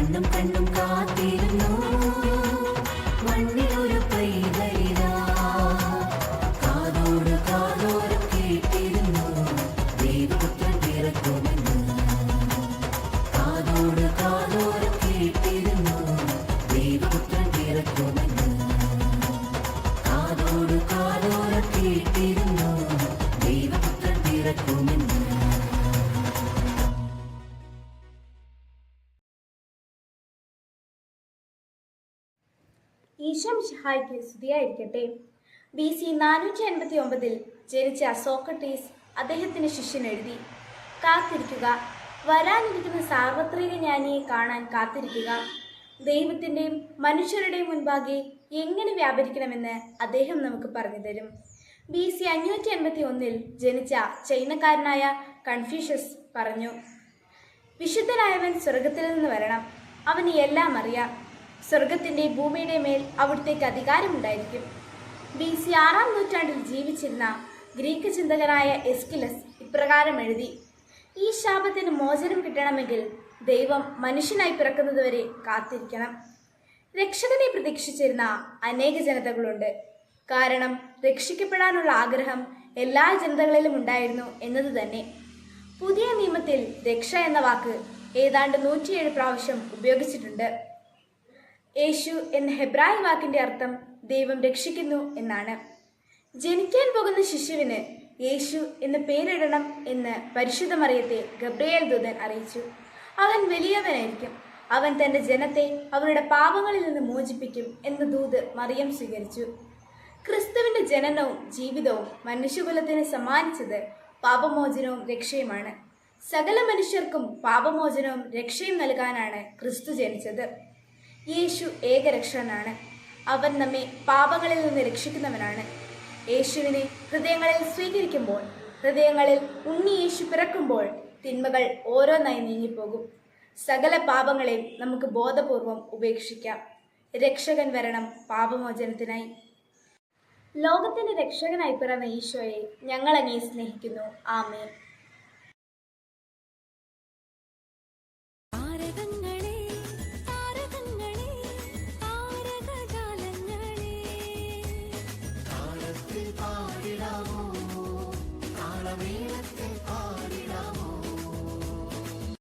கண்ணும் கண்ணும் காத்திருந்தோம். ഈശോ ഷിഹായ്ക്ക് സ്തുതിയായിരിക്കട്ടെ. ബി സി നാനൂറ്റി അൻപത്തി ഒമ്പതിൽ ജനിച്ച സോക്രട്ടീസ് അദ്ദേഹത്തിന് ശിഷ്യൻ എഴുതി കാത്തിരിക്കുക. വരാനിരിക്കുന്ന സാർവത്രിക ജ്ഞാനിയെ കാണാൻ കാത്തിരിക്കുക. ദൈവത്തിന്റെയും മനുഷ്യരുടെയും മുൻപാകെ എങ്ങനെ വ്യാപരിക്കണമെന്ന് അദ്ദേഹം നമുക്ക് പറഞ്ഞു തരും ബി സി അഞ്ഞൂറ്റി എൺപത്തി ഒന്നിൽ ജനിച്ച ചൈനക്കാരനായ കൺഫ്യൂഷ്യസ് പറഞ്ഞു വിശുദ്ധനായവൻ സ്വർഗത്തിൽ നിന്ന് വരണം. അവന് എല്ലാം അറിയാം. സ്വർഗത്തിന്റെ ഭൂമിയുടെ മേൽ അവിടുത്തേക്ക് അധികാരമുണ്ടായിരിക്കും. ബി സി ആറാം നൂറ്റാണ്ടിൽ ജീവിച്ചിരുന്ന ഗ്രീക്ക് ചിന്തകനായ എസ്കിലസ് ഇപ്രകാരം എഴുതി ഈ ശാപത്തിന് മോചനം കിട്ടണമെങ്കിൽ ദൈവം മനുഷ്യനായി പിറക്കുന്നതുവരെ കാത്തിരിക്കണം. രക്ഷകനെ പ്രതീക്ഷിച്ചിരുന്ന അനേക ജനതകളുണ്ട്. കാരണം രക്ഷിക്കപ്പെടാനുള്ള ആഗ്രഹം എല്ലാ ജനതകളിലും ഉണ്ടായിരുന്നു എന്നത് തന്നെ. പുതിയ നിയമത്തിൽ രക്ഷ എന്ന വാക്ക് ഏതാണ്ട് നൂറ്റിയേഴ് പ്രാവശ്യം ഉപയോഗിച്ചിട്ടുണ്ട്. യേശു എന്ന ഹെബ്രായ വാക്കിന്റെ അർത്ഥം ദൈവം രക്ഷിക്കുന്നു എന്നാണ്. ജനിക്കാൻ പോകുന്ന ശിശുവിന് യേശു എന്ന് പേരിടണം എന്ന് പരിശുദ്ധ മറിയത്തെ ഗബ്രിയേൽ ദൂതൻ അറിയിച്ചു. അവൻ വലിയവനായിരിക്കും. അവൻ തന്റെ ജനത്തെ അവരുടെ പാപങ്ങളിൽ നിന്ന് മോചിപ്പിക്കും എന്ന് ദൂത് മറിയം സ്വീകരിച്ചു. ക്രിസ്തുവിന്റെ ജനനവും ജീവിതവും മനുഷ്യകുലത്തിന് സമ്മാനിച്ചത് പാപമോചനവും രക്ഷയുമാണ്. സകല മനുഷ്യർക്കും പാപമോചനവും രക്ഷയും നൽകാനാണ് ക്രിസ്തു ജനിച്ചത്. യേശു ഏകരക്ഷകനാണ്. അവൻ നമ്മെ പാപങ്ങളിൽ നിന്ന് രക്ഷിക്കുന്നവനാണ്. യേശുവിനെ ഹൃദയങ്ങളിൽ സ്വീകരിക്കുമ്പോൾ ഹൃദയങ്ങളിൽ ഉണ്ണി യേശു പിറക്കുമ്പോൾ തിന്മകൾ ഓരോന്നായി നീങ്ങിപ്പോകും. സകല പാപങ്ങളെയും നമുക്ക് ബോധപൂർവം ഉപേക്ഷിക്കാം. രക്ഷകൻ വരണം പാപമോചനത്തിനായി. ലോകത്തിന്റെ രക്ഷകനായി പിറന്ന ഈശോയെ ഞങ്ങൾ അങ്ങേ സ്നേഹിക്കുന്നു. ആമേൻ.